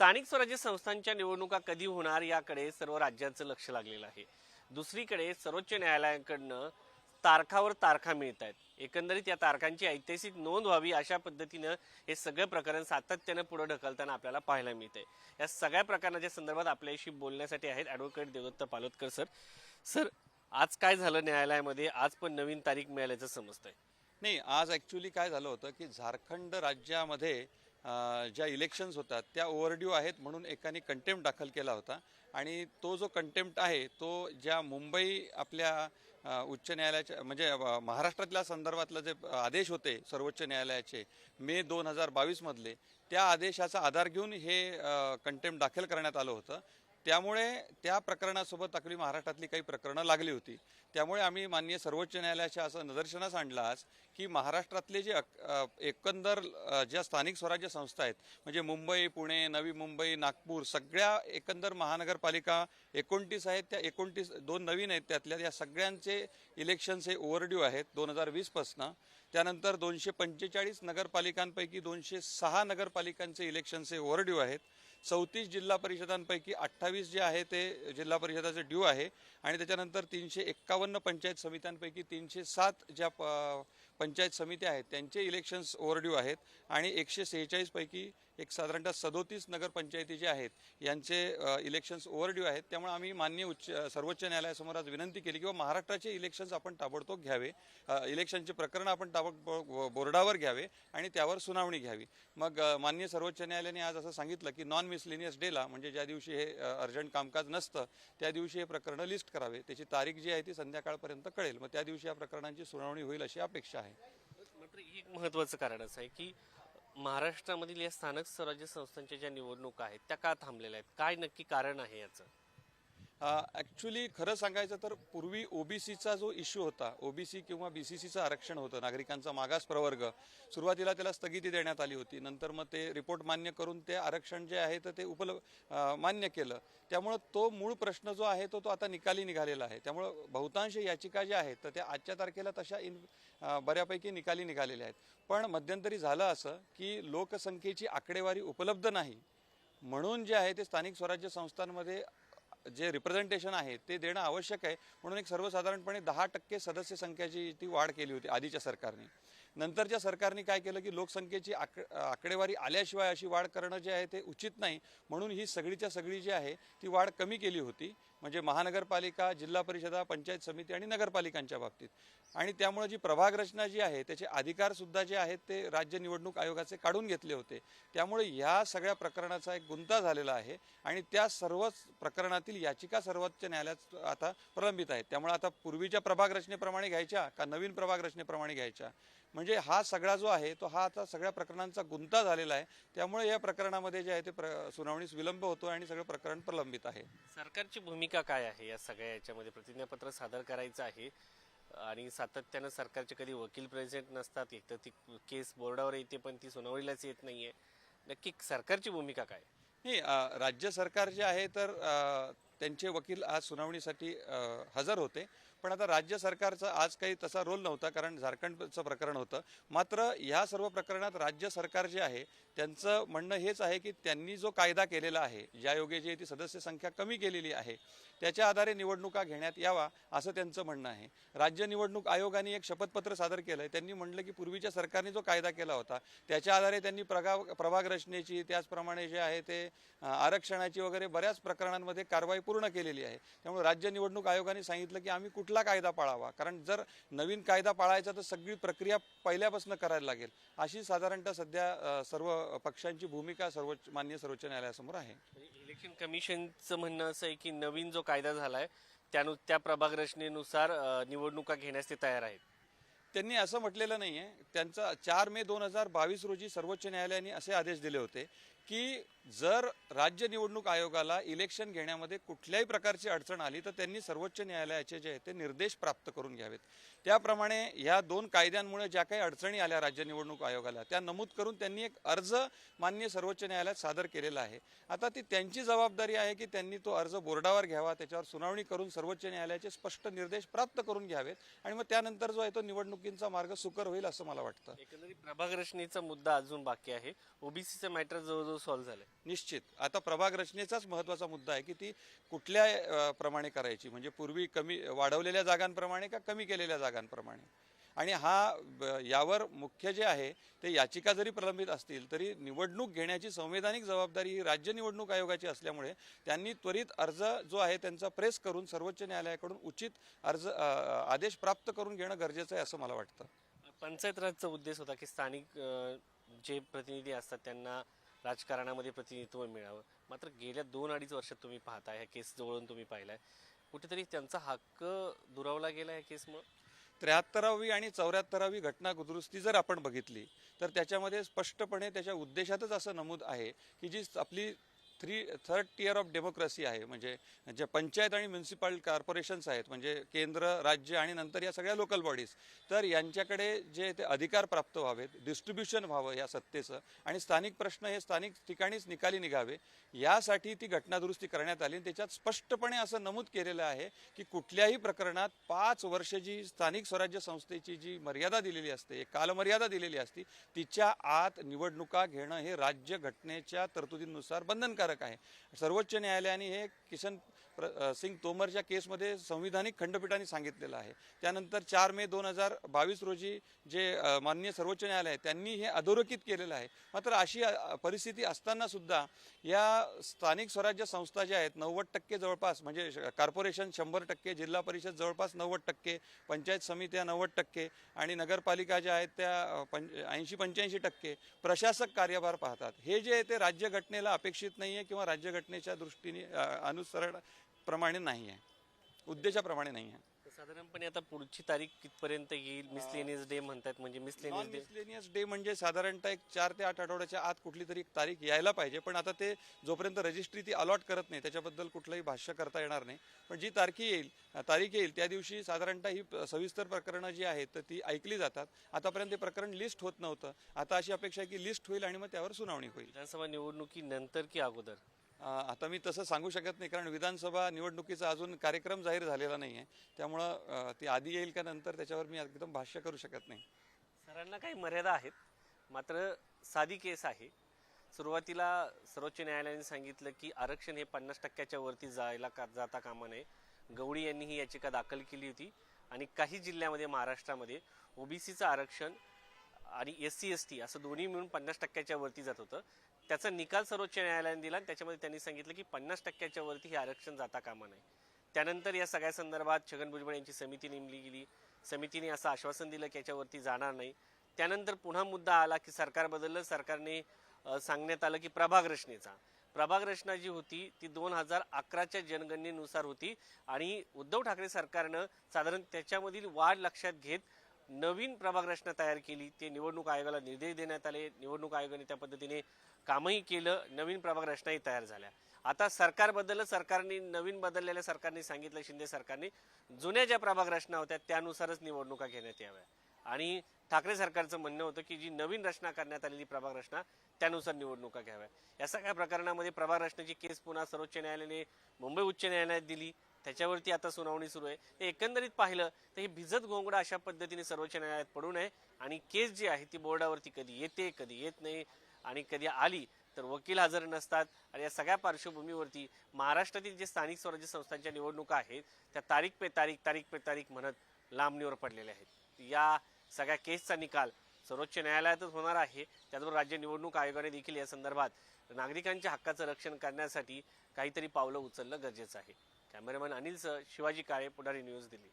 स्थानिक स्वराज्य संस्थांच्या निवडणुका कधी होणार याकडे सर्व राज्यांचं लक्ष लागलेलं आहे. दुसरीकडे सर्वोच्च न्यायालयाकडनं तारखावर तारखा मिळत आहेत. एकंदरीत या तारखांची ऐतिहासिक नोंद व्हावी अशा पद्धतीनं हे सगळं प्रकरण सातत्यानं पुढे ढकलताना आपल्याला पाहायला मिळतंय. या सगळ्या प्रकरणाच्या संदर्भात आपल्याशी बोलण्यासाठी आहेत advocate Devdatta Palodkar sir. Sir आज काय झालं न्यायालयामध्ये? आज पण नवीन तारीख मिळाल्याचं समजतंय. नाही आज ॲक्च्युली काय झालं होतं की झारखंड राज्यामध्ये ज्या इलेक्शन्स होतात त्या ओव्हरड्यू आहेत म्हणून एकाने कंटेम्प्ट दाखल केला होता. आणि तो जो कंटेम्प्ट आहे तो ज्या मुंबई आपल्या उच्च न्यायालयाच्या म्हणजे महाराष्ट्रातल्या संदर्भातलं जे आदेश होते सर्वोच्च न्यायालयाचे मे दोन हजार बावीसमधले त्या आदेशाचा आधार घेऊन हे कंटेम्प्ट दाखल करण्यात आलं होतं. त्यामुळे त्या प्रकरणासोबत आपली महाराष्ट्रातली काही प्रकरणं लागली होती. त्यामुळे आम्ही माननीय सर्वोच्च न्यायालयाच्या असं निदर्शनास आणलं आज की महाराष्ट्रातले जे एकंदर ज्या स्थानिक स्वराज्य संस्था आहेत म्हणजे मुंबई पुणे नवी मुंबई नागपूर सगळ्या एकंदर महानगरपालिका एकोणतीस आहेत त्या एकोणतीस दोन नवीन आहेत त्यातल्या या सगळ्यांचे इलेक्शन्स हे ओव्हरड्यू आहेत दोन हजार वीसपासनं त्यानंतर दोनशे पंचेचाळीस नगरपालिकांपैकी दोनशे सहा नगरपालिकांचे इलेक्शन्स हे ओव्हरड्यू आहेत. चौतीस जिल्हा परिषदांपैकी अठ्ठावीस जे आहे ते जिल्हा परिषदाचे ड्यू आहे. आणि त्याच्यानंतर तीनशे एक्कावन्न पंचायत समित्यांपैकी तीनशे सात ज्या प पंचायत समित्या आहेत त्यांचे इलेक्शन्स ओव्हरड्यू आहेत आणि एकशे सेहेचाळीसपैकी एक साधारणतः सदोतीस नगरपंचायती जे आहेत यांचे इलेक्शन्स ओव्हरड्यू आहेत. त्यामुळे आम्ही मान्य उच्च सर्वोच्च न्यायालयासमोर आज विनंती केली किंवा महाराष्ट्राचे इलेक्शन्स आपण ताबडतोब घ्यावे इलेक्शनचे प्रकरण आपण ताबडतोब बोर्डावर घ्यावे आणि त्यावर सुनावणी घ्यावी. मग मान्य सर्वोच्च न्यायालयाने आज असं सांगितलं की नॉन मिसलिनियस डेला म्हणजे ज्या दिवशी हे अर्जंट कामकाज नसतं त्या दिवशी हे प्रकरणं लिस्ट करावे. त्याची तारीख जी आहे ती संध्याकाळपर्यंत कळेल. मग त्या दिवशी या प्रकरणांची सुनावणी होईल अशी अपेक्षा आहे. मात्र एक महत्वाचं कारण असं आहे की महाराष्ट्रामधील या स्थानिक स्वराज्य संस्थांच्या ज्या निवडणुका आहेत त्या का थांबलेल्या आहेत? काय नक्की कारण आहे याचं? ॲक्च्युली खरं सांगायचं तर पूर्वी ओबीसीचा जो इश्यू होता ओबीसी किंवा बीसीसीचं आरक्षण होतं नागरिकांचा मागास प्रवर्ग सुरुवातीला त्याला स्थगिती देण्यात आली होती. नंतर मग ते रिपोर्ट मान्य करून ते आरक्षण जे आहे तर ते उपल मान्य केलं. त्यामुळं तो मूळ प्रश्न जो आहे तो तो आता निकाली निघालेला आहे. त्यामुळं बहुतांश याचिका ज्या आहेत तर त्या आजच्या तारखेला तशा इन बऱ्यापैकी निकाली निघालेल्या आहेत. पण मध्यंतरी झालं असं की लोकसंख्येची आकडेवारी उपलब्ध नाही. म्हणून जे आहे ते स्थानिक स्वराज्य संस्थांमध्ये जे रिप्रेझेंटेशन आहे ते देणं आवश्यक आहे. म्हणून एक सर्वसाधारणपणे दहा टक्के सदस्य संख्याची ती वाढ केली होती आधीच्या सरकारने. नंतरच्या सरकारने काय केलं की लोकसंख्येची आक आकडेवारी आल्याशिवाय अशी वाढ करणं जे आहे ते उचित नाही. म्हणून ही सगळीच्या सगळी जी आहे ती वाढ कमी केली होती. म्हणजे महानगरपालिका जिल्हा परिषदा पंचायत समिती आणि नगरपालिकांच्या बाबतीत. आणि त्यामुळे जी प्रभाग रचना जी आहे त्याचे अधिकार सुद्धा जे आहेत ते राज्य निवडणूक आयोगाचे काढून घेतले होते. त्यामुळे ह्या सगळ्या प्रकरणाचा एक गुंता झालेला आहे आणि त्या सर्वच प्रकरणातील याचिका सर्वोच्च न्यायालयात आता प्रलंबित आहेत. त्यामुळे आता पूर्वीच्या प्रभाग रचनेप्रमाणे घ्यायच्या का नवीन प्रभाग रचनेप्रमाणे घ्यायच्या? म्हणजे हा सगळा जो आहे तो हा आता सगळ्या प्रकरणांचा गुंता झालेला आहे. त्यामुळे या प्रकरणामध्ये जे आहे ते प्र सुनावणीस विलंब होतो आणि सगळं प्रकरण प्रलंबित आहे. सरकारची भूमिका काय आहे या सगळ्या याच्यामध्ये? प्रतिज्ञापत्र सादर करायचं आहे आणि सातत्यानं सरकारचे कधी वकील प्रेझेंट नसतात एक तर ती केस बोर्डावर येते पण ती सुनावणीलाच येत नाहीये. नक्की सरकारची भूमिका काय? नाही राज्य सरकार जे आहे तर त्यांचे वकील आज सुनावणीसाठी हजर होते. पण आता राज्य सरकारचा आज काही तसा रोल नव्हता कारण झारखंडचं प्रकरण होतं. मात्र ह्या सर्व प्रकरणात राज्य सरकार जे आहे त्यांचं म्हणणं हेच आहे की त्यांनी जो कायदा केलेला आहे ज्या योगे जी ती सदस्य संख्या कमी केलेली आहे त्याच्या आधारे निवडणुका घेण्यात यावा असं त्यांचं म्हणणं आहे. राज्य निवडणूक आयोगाने एक शपथपत्र सादर केलं आहे त्यांनी म्हटलं की पूर्वीच्या सरकारने जो कायदा केला होता त्याच्या आधारे त्यांनी प्रगा प्रभाग रचनेची त्याचप्रमाणे जे आहे ते आरक्षणाची वगैरे बऱ्याच प्रकरणांमध्ये कारवाई पूर्ण केलेली आहे. त्यामुळे राज्य निवडणूक आयोगाने सांगितलं की आम्ही कुठला कायदा पाळावा? कारण जर नवीन कायदा पाळायचा तर सगळी प्रक्रिया पहिल्यापासून करायला लागेल. अशी साधारणतः सध्या सर्व पक्षांची भूमिका सर्वोच्च मान्य सर्वोच्च न्यायालयासमोर आहे. इलेक्शन कमिशनचं म्हणणं असं आहे की नवीन जो कायदा झालाय त्यानु त्या प्रभाग रचनेनुसार निवडणुका घेण्यास ते तयार आहेत. त्यांनी असं म्हटलेलं नाही आहे त्यांचा चार मे दोन हजार बावीस रोजी सर्वोच्च न्यायालयाने असे आदेश दिले होते की जर राज्य निवडणूक आयोगाला इलेक्शन घेण्यामध्ये कुठल्याही प्रकारची अडचण आली तर त्यांनी सर्वोच्च न्यायालयाचे जे आहे ते निर्देश प्राप्त करून घ्यावेत. त्याप्रमाणे ह्या दोन कायद्यांमुळे ज्या काही अडचणी आल्या राज्य निवडणूक आयोगाला त्या नमूद करून त्यांनी एक अर्ज मान्य सर्वोच्च न्यायालयात सादर केलेला आहे. आता ती त्यांची जबाबदारी आहे की त्यांनी तो अर्ज बोर्डावर घ्यावा त्याच्यावर सुनावणी करून सर्वोच्च न्यायालयाचे स्पष्ट निर्देश प्राप्त करून घ्यावेत आणि मग त्यानंतर जो आहे तो निवडणुकींचा मार्ग सुकर होईल असं मला वाटतं. एकंदरीत प्रभाग रचनेचा मुद्दा अजून बाकी आहे. ओबीसीचे मॅटर जवळजवळ सॉल्व्ह झालंय. निश्चित. आता प्रभाग रचनेचाच महत्त्वाचा मुद्दा आहे की ती कुठल्या प्रमाणे करायची? म्हणजे पूर्वी कमी वाढवलेल्या जागांप्रमाणे का कमी केलेल्या जागांप्रमाणे? आणि हा यावर मुख्य जे आहे ते याचिका जरी प्रलंबित असतील तरी निवडणूक घेण्याची संवैधानिक जबाबदारी ही राज्य निवडणूक आयोगाची असल्यामुळे त्यांनी त्वरित अर्ज जो आहे त्यांचा प्रेस करून सर्वोच्च न्यायालयाकडून उचित अर्ज आदेश प्राप्त करून घेणं गरजेचं आहे असं मला वाटतं. पंचायत राजचा उद्देश होता की स्थानिक जे प्रतिनिधी असतात त्यांना राजकारणामध्ये प्रतिनिधित्व मिळावं. मात्र गेल्या दोन अडीच वर्षात तुम्ही पाहताय ह्या केस जवळून तुम्ही पाहिलाय. कुठेतरी त्यांचा हक्क दुरावला गेला या केसमुळं? त्र्याहत्तरावी आणि चौऱ्याहत्तरावी घटना दुरुस्ती जर आपण बघितली तर त्याच्यामध्ये स्पष्टपणे त्याच्या उद्देशातच असं नमूद आहे की जी आपली three third tier of democracy आहे. म्हणजे जे पंचायत आणि म्युन्सिपल कॉर्पोरेशन्स आहेत म्हणजे केंद्र राज्य आणि नंतर या सगळ्या लोकल बॉडीज तर यांच्याकडे जे ते अधिकार प्राप्त व्हावेत डिस्ट्रीब्युशन व्हावं या सत्तेचं आणि स्थानिक प्रश्न हे स्थानिक ठिकाणीच निकाली निघावे यासाठी ती घटना दुरुस्ती करण्यात आली आणि त्याच्यात स्पष्टपणे असं नमूद केलेलं आहे की कुठल्याही प्रकरणात पाच वर्ष जी स्थानिक स्वराज्य संस्थेची जी मर्यादा दिलेली असते एक कालमर्यादा दिलेली असते तिच्या आत निवडणुका घेणं हे राज्य घटनेच्या तरतुदींनुसार बंधनकारक आहे. सर्वोच्च न्यायालयाने हे किशन प्र सिंग तोमरच्या केसमध्ये संविधानिक खंडपीठाने सांगितलेलं आहे. त्यानंतर चार मे दोन हजार बावीस रोजी जे माननीय सर्वोच्च न्यायालय आहे, त्यांनी हे अधोरेखित केलेलं आहे. मात्र अशी परिस्थिती असताना सुद्धा या स्थानिक स्वराज्य संस्था ज्या आहेत नव्वद टक्के जवळपास म्हणजे कॉर्पोरेशन शंभर टक्के जिल्हा परिषद जवळपास नव्वद टक्के पंचायत समित्या नव्वद टक्के आणि नगरपालिका ज्या आहेत त्या पं ऐंशी पंच्याऐंशी टक्के प्रशासक कार्यभार पाहतात. हे जे आहे ते राज्यघटनेला अपेक्षित नाही आहे किंवा राज्यघटनेच्या दृष्टीने अनुसरण प्रमाणे नाही आहे. उद्देशाप्रमाणे नाही आहे. साधारणपणे आता पुढची तारीख कितपर्यंत येईल? मिसलेनियस डे म्हणतात म्हणजे मिसलेनियस डे मिसलेनियस डे म्हणजे साधारणतः एक चार ते आठ आठवड्याच्या आत कुठली तरी एक तारीख यायला पाहिजे पण आता ते जोपर्यंत रजिस्ट्री ती अलॉट करत नाही त्याच्याबद्दल कुठलंही भाष्य करता येणार नाही. पण जी तारखी येईल तारीख येईल त्या दिवशी साधारणतः ही सविस्तर प्रकरणं जी आहेत तर ती ऐकली जातात. आतापर्यंत ते प्रकरण लिस्ट होत नव्हतं. आता अशी अपेक्षा आहे की लिस्ट होईल आणि मग त्यावर सुनावणी होईल. विधानसभा निवडणुकीनंतर की अगोदर? आता मी तसं सांगू शकत नाही कारण विधानसभा निवडणुकीचा अजून कार्यक्रम जाहीर झालेला नाही आहे त्यामुळं ती आधी येईल का नंतर त्याच्यावर मी एकदम भाष्य करू शकत नाही. सरांना काही मर्यादा आहेत. मात्र साधी केस आहे. सुरुवातीला सर्वोच्च न्यायालयाने सांगितलं की आरक्षण हे पन्नास टक्क्याच्या वरती जायला का जाता कामा नये. गवळी यांनी ही याचिका दाखल केली होती. आणि काही जिल्ह्यामध्ये महाराष्ट्रामध्ये ओबीसीचं आरक्षण आणि एस सी एस टी असं दोन्ही मिळून पन्नास टक्क्याच्या वरती जात होतं. त्याचा निकाल सर्वोच्च न्यायालयाने दिला आणि त्याच्यामध्ये त्यांनी सांगितलं की पन्नास टक्क्याच्या वरती हे आरक्षण जाता कामा नये. त्यानंतर या सगळ्या संदर्भात छगन भुजबळ यांची समिती नेमली गेली. समितीने असं आश्वासन दिलं की याच्यावरती जाणार नाही. त्यानंतर पुन्हा मुद्दा आला की सरकार बदललं. सरकारने सांगण्यात आलं की प्रभाग रचनेचा. प्रभाग रचना जी होती ती दोन हजार अकराच्या जनगणनेनुसार होती आणि उद्धव ठाकरे सरकारनं साधारण त्याच्यामधील वाढ लक्षात घेत नवीन प्रभाग रचना तयार केली. ते निवडणूक आयोगाला निर्देश देण्यात आले. निवडणूक आयोगाने त्या पद्धतीने कामही केलं नवीन प्रभाग रचनाही तयार झाल्या. आता सरकार बदललं सरकारने नवीन बदललेल्या सरकारने सांगितलं शिंदे सरकारने. जुन्या ज्या प्रभाग रचना होत्या त्यानुसारच निवडणुका घेण्यात याव्या. आणि ठाकरे सरकारचं म्हणणं होतं की जी नवीन रचना करण्यात आलेली प्रभाग रचना त्यानुसार निवडणुका घ्याव्या. या सगळ्या प्रकरणामध्ये प्रभाग रचनेची केस पुन्हा सर्वोच्च न्यायालयाने मुंबई उच्च न्यायालयात दिली. त्याच्यावरती आता सुनावणी सुरू आहे. एकंदरीत पाहिलं तर हे भिजत घोंगडा अशा पद्धतीने सर्वोच्च न्यायालयात पडू नये. आणि केस जी आहे ती बोर्डावरती कधी येते कधी येत नाही आणि कधी आली तर वकील हजर नसतात. आणि या सगळ्या पार्श्वभूमीवरती महाराष्ट्रातील जे स्थानिक स्वराज्य संस्थांच्या निवडणुका आहेत त्या तारीख पे तारीख तारीख पे तारीख म्हणत लांबणीवर पडलेल्या आहेत. या सगळ्या केसचा निकाल सर्वोच्च न्यायालयातच होणार आहे. त्याचबरोबर राज्य निवडणूक आयोगाने देखील या संदर्भात नागरिकांच्या हक्काचं रक्षण करण्यासाठी काहीतरी पावलं उचलणं गरजेचं आहे. कॅमेरामॅन अनिलसह शिवाजी काळे पुढारी न्यूज दिल्ली.